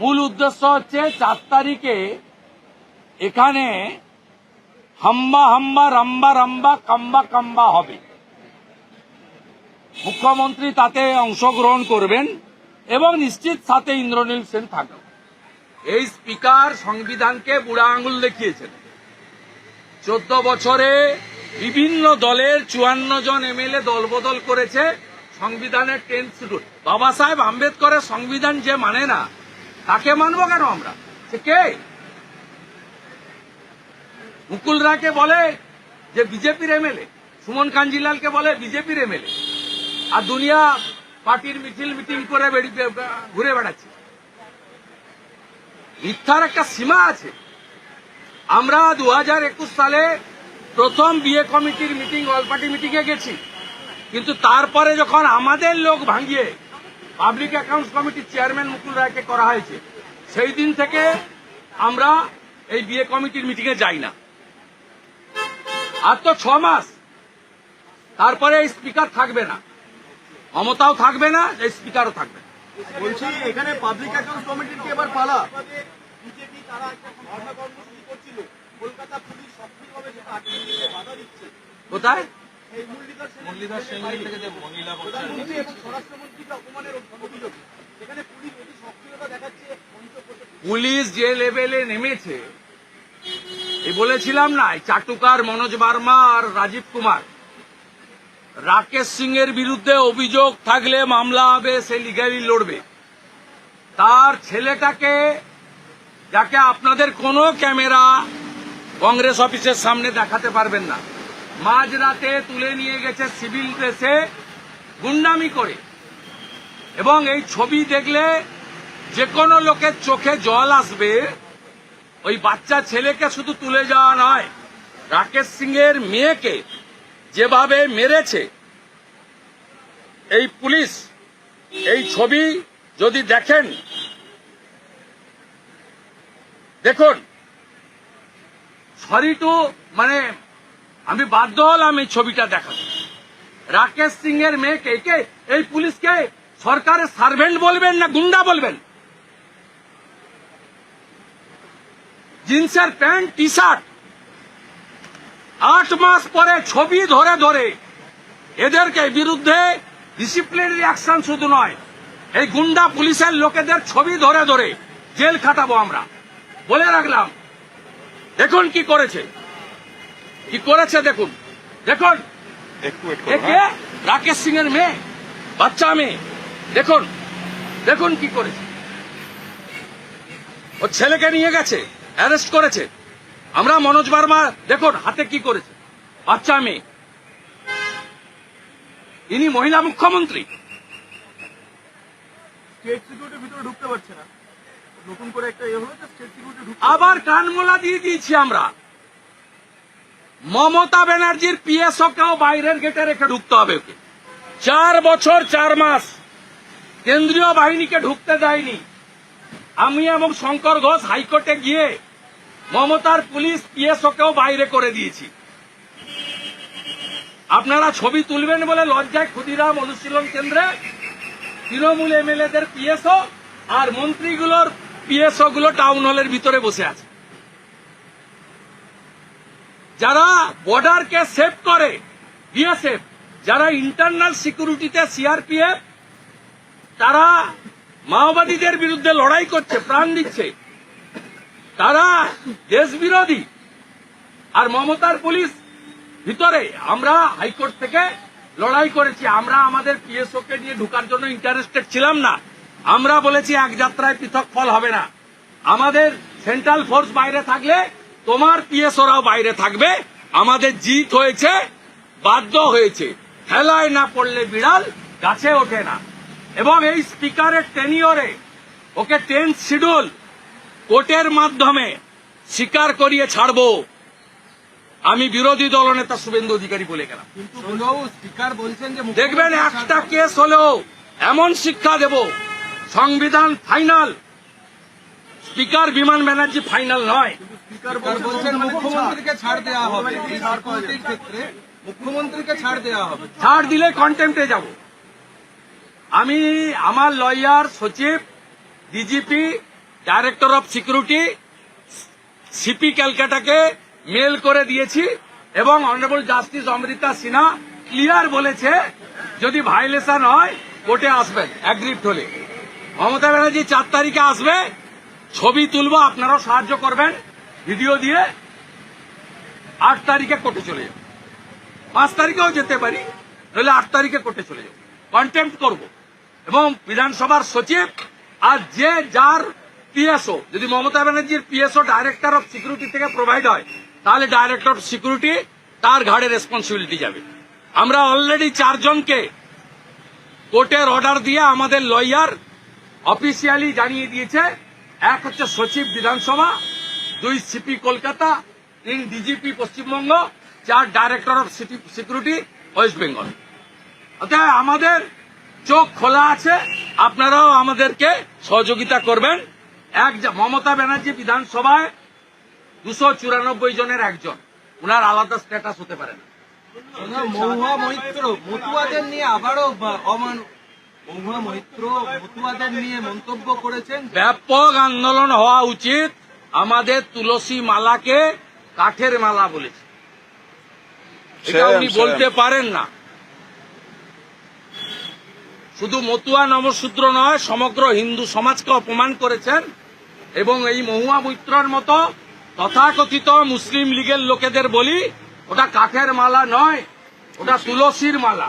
মূল উদ্দেশ্য হচ্ছে চার তারিখে এখানে হাম্বা হাম্বা রাম্বা রাম্বা কাম্বা কাম্বা হবে। মুখ্যমন্ত্রী তাতে অংশগ্রহণ করবেন এবং নিশ্চিত সাথে ইন্দ্রনীল সেন থাকবেন। এই স্পিকার সংবিধানকে বুড়া আঙুল দেখিয়েছেন। চোদ্দ বছরে বিভিন্ন দলের চুয়ান্ন জন এমএলএ দলবদল করেছে, সংবিধানের টেন্থ বাবা সাহেব, আম্বেদকরের সংবিধান যে মানে না তাকে মানবো কেন আমরা? সে কে? মুকুল রায়কে বলে যে বিজেপির এমএলএ, সুমন কাঞ্জিলালকে বলে বিজেপির এমএলএ। আর দুনিয়া পার্টির মিছিল, মিটিং করে ঘুরে বেড়াচ্ছে। মিথ্যার একটা সীমা আছে। আমরা দু হাজার একুশ সালে প্রথম বিয়ে কমিটির মিটিং, অল পার্টি মিটিং এ গেছি। কিন্তু তারপরে যখন আমাদের লোক ভাঙিয়ে পাবলিক অ্যাকাউন্টস কমিটির চেয়ারম্যান মুকুল রায়কে করা হয়েছে। সেই দিন থেকে আমরা এই বিয়ে কমিটির মিটিং এ যাই না। আর তো ছ মাস। তারপরে এই স্পিকার থাকবে না। মমতাও থাকবে না এই স্পিকারও থাকবে না। বলছি এখানে পাবলিক অ্যাকাউন্ট কমিটির কি এবার পালা? বিজেপি তারা একটা ধর্ণা কর্মসূচি করছিল। কলকাতা পুলিশ সক্রিয়ভাবে সেটা আটকে দিচ্ছে বাধা দিচ্ছে। কোথায়? মুরলীধর থেকে যে মহিলা পুলিশ যে লেভেলে নেমেছে এই বলেছিলাম না চাটুকার মনোজ বার্মা আর রাজীব কুমার। রাকেশ সিং এর বিরুদ্ধে অভিযোগ থাকলে মামলা হবে সে লিগালি লড়বে। তার ছেলেটাকে যাকে আপনাদের কোনো ক্যামেরা কংগ্রেস অফিসের সামনে দেখাতে পারবেন না। মাঝরাতে তুলে নিয়ে গেছে সিভিল ড্রেসে গুন্ডামি করে। এবং এই ছবি দেখলে যে কোনো লোকের চোখে জল আসবে। ওই বাচ্চা ছেলেকে শুধু তুলে যাওয়া নয়, রাকেশ সিং এর মেয়েকে যেভাবে মেরেছে, এই পুলিশ এই ছবি যদি দেখেন, দেখুন সরি টু মানে আমি বাধ্য হলাম এই ছবিটা দেখাতে। রাকেশ সিং এর মেয়েকে কে এই পুলিশকে সরকারের সার্ভেন্ট বলবেন না গুন্ডা বলবেন? জিন্সের প্যান্ট টি শার্ট আট মাস পরে ছবি ধরে ধরে। এদেরকে বিরুদ্ধে ডিসিপ্লিনারি অ্যাকশন শুধু নয়, এই গুন্ডা পুলিশের লোকেদের ছবি ধরে ধরে জেল খাটাবো আমরা। বলে রাখলাম, দেখুন কি করেছে। কি করেছে দেখুন। দেখুন। রাকেশ সিং এর মেয়ে বাচ্চা মেয়ে। দেখুন। দেখুন কি করেছে। ও ছেলেকে নিয়ে গেছে অ্যারেস্ট করেছে। আমরা মনোজ বার্মা দেখুন হাতে কি করেছে। বাচ্চা মেয়ে। ইনি মহিলা মুখ্যমন্ত্রী। স্টেট ভিতরে ঢুকতে পারছে না। নতুন করে একটা ইয়ে হলো যে স্টেট সিকিউরিটি ঢুকতে আবার কানমোলা দিয়ে দিয়েছি আমরা। মমতা ব্যানার্জির পিএসও কেও বাইরের গেটে রেখে ঢুকতে হবে চার বছর, চার মাস। কেন্দ্রীয় বাহিনীকে ঢুকতে দেয়নি। আমি এবং শঙ্কর ঘোষ হাইকোর্টে গিয়ে মমতার পুলিশ পিএসও কেও বাইরে করে দিয়েছি। আপনারা ছবি তুলবেন বলে লজ্জায় ক্ষুদিরাম অনুশীলন কেন্দ্রে তৃণমূল এমএলএদের পিএসও আর মন্ত্রীগুলোর পিএসও গুলো টাউন হলের ভিতরে বসে আছে। যারা বর্ডারকে সেভ করে বিএসএফ যারা ইন্টারনাল সিকিউরিটিতে সিআরপিএফ তারা মাওবাদীদের বিরুদ্ধে লড়াই করছে, প্রাণ দিচ্ছে। তারা দেশ বিরোধী আর মমতার পুলিশ ভিতরে, আমরা হাইকোর্ট থেকে লড়াই করেছি। আমরা আমাদের পিএসও কে নিয়ে ঢুকার জন্য ইন্টারেস্টেড ছিলাম না। আমরা বলেছি, এক যাত্রায় পৃথক ফল হবে না। আমাদের সেন্ট্রাল ফোর্স বাইরে থাকলে তোমার পিএসওরাও বাইরে থাকবে আমাদের জিত হয়েছে বাধ্য হয়েছে। খেলায় না পড়লে বিড়াল গাছে ওঠে না। এবং এই স্পিকারের টেনিওরে ওকে টেন শিডিউল কোর্টের মাধ্যমে স্বীকার করিয়ে ছাড়বো। আমি বিরোধী দলনেতা শুভেন্দু অধিকারী বলে গেলাম। কিন্তু স্পিকার বলছেন যে দেখবেন একটা কেস হলেও এমন শিক্ষা দেব সংবিধান ফাইনাল স্পিকার বিমান ব্যানার্জি ফাইনাল নয়। বলছেন মুখ্যমন্ত্রীকে ছাড় দেওয়া হবে। ক্ষেত্রে মুখ্যমন্ত্রীকে ছাড় দেওয়া হবে। ছাড় দিলে কন্টেম্পটে যাব। আমি আমার লয়ার সচিব DGP director of security CP ক্যালকাটাকে mail করে দিয়েছি এবং honourable justice Amrita Sinha clear বলেছে যদি ভাইলেশন হয় কোর্টে আসবেন অ্যাগ্রিপ্ট হলে মমতা ব্যানার্জি চার তারিখে আসবে ছবি তুলব, আপনারাও সাহায্য করবেন। ভিডিও দিয়ে আট তারিখে কোর্টে চলে যাব। পাঁচ তারিখেও যেতে পারি, নইলে আট তারিখে কোর্টে চলে যাব। কন্টেম্প করব। এবং বিধানসভার সচিব আর যে যার পিএসও যদি মমতা ব্যানার্জির পিএসও ডাইরেক্টর অফ সিকিউরিটি থেকে প্রোভাইড হয়, তাহলে ডাইরেক্টর অফ সিকিউরিটি তার ঘাড়ে রেসপন্সিবিলিটি যাবে। আমরা অলরেডি চারজনকে কোর্টের অর্ডার দিয়ে আমাদের লয়ার অফিসিয়ালি জানিয়ে দিয়েছে এক হচ্ছে সচিব বিধানসভা দুই সিপি কলকাতা তিন ডিজিপি পশ্চিমবঙ্গ চার director of security West Bengal. অতএব আমাদের চোখ খোলা আছে আপনারাও আমাদেরকে সহযোগিতা করবেন। এক মমতা ব্যানার্জি বিধানসভায় দুশো চুরানব্বই জনের একজন উনার আলাদা স্ট্যাটাস হতে পারে না, মহুয়া মৈত্র মতুয়াদের নিয়ে আবারও অমান মহুয়া মৈত্র মতুয়াদের নিয়ে মন্তব্য করেছেন। ব্যাপক আন্দোলন হওয়া উচিত। আমাদের তুলসী মালাকে কাঠের মালা বলেছে। এটা উনি বলতে পারেন না। শুধু মতুয়া নমশূদ্র নয় সমগ্র হিন্দু সমাজকে অপমান করেছেন এবং এই মহুয়া মৈত্রর মতো তথাকথিত মুসলিম লীগের লোকেদের বলি ওটা কাঠের মালা নয় ওটা তুলসীর মালা।